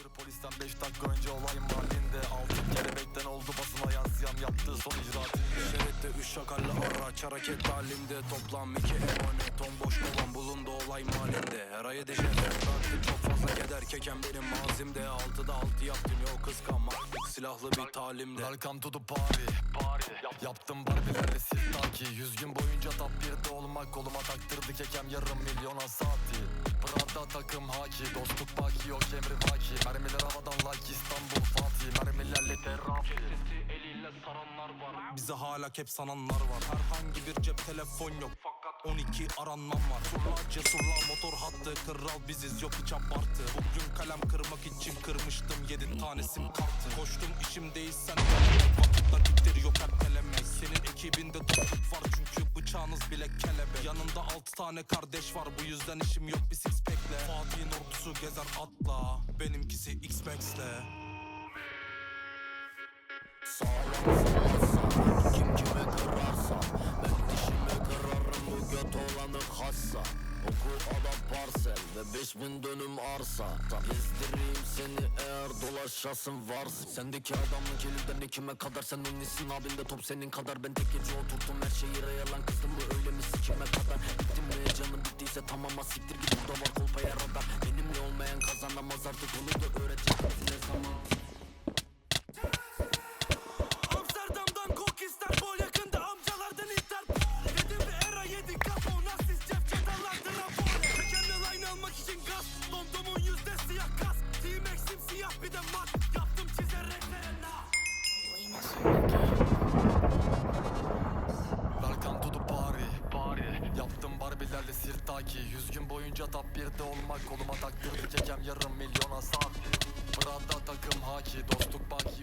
Gelir polisten 5 dakika önce olay mahallinde Altın kelebekten oldu basına yansıyan yaptığı son icraatinde Şeritte üç şakarlı araç hareket halinde. Toplam iki emanet bomboş kovan bulundu olay mahallinde Her ay edeceğim çok fazla keder keken benim mazimde. Altıda altı yaptım yok kıskanma Silahlı bir talimde. Welcome to the party, party. Yap, Yaptım barbilerle sirtaki Yüz gün boyunca top 1'de olmak Koluma taktırdı kekem yarım milyona saati Prada takım haki Dostluk baki yok emri vaki. Mermiler havadan like İstanbul Fatih. Mermilerle terapi. Eliyle saranlar var. Bizi hala hep sananlar var. Herhangi bir cep telefon yok. Fakat 12 aranmam var. Surla cesurla motor hattı. Kral biziz yok hiç abartı. Bugün kalem kırmak için kırmıştım 7 tane sim kartı. Koştum işim değil sen Vakit nakittir yok dostluk var bıçağınız bile kelebek. Yanında 6 tane kardeş var. Bu yüzden işim yok bir six pack'le. Fatih'in ordusu gezer atla. Benimkisi X-Max'le Kim kime kırarsa. Ben dişimi kırarım bu göt olanı hassa Oku adam parsel ve 5000 dönüm arsa. Gezdireyim seni eğer dolaşasın varsa. Sendeki adamlık elinden kime kadar sen ünlüsün abinde top senin kadar. Ben tek gece oturttum her şeyi reyalan kızdım bu öyle mi sikime kadar? Bittim mi canım bittiyse tamam siktir git. Burada var kolpaya radar Benimle olmayan kazanamaz artık. Onu da öğreteceğim. Ne zaman bir de mat Yaptım çizerek la Welcome to the party, party. Yaptım barbilerle sirtaki Yüz gün boyunca top 1'de olmak Koluma taktırdı. Kekem yarım milyona saati Prada takım haki Dostluk baki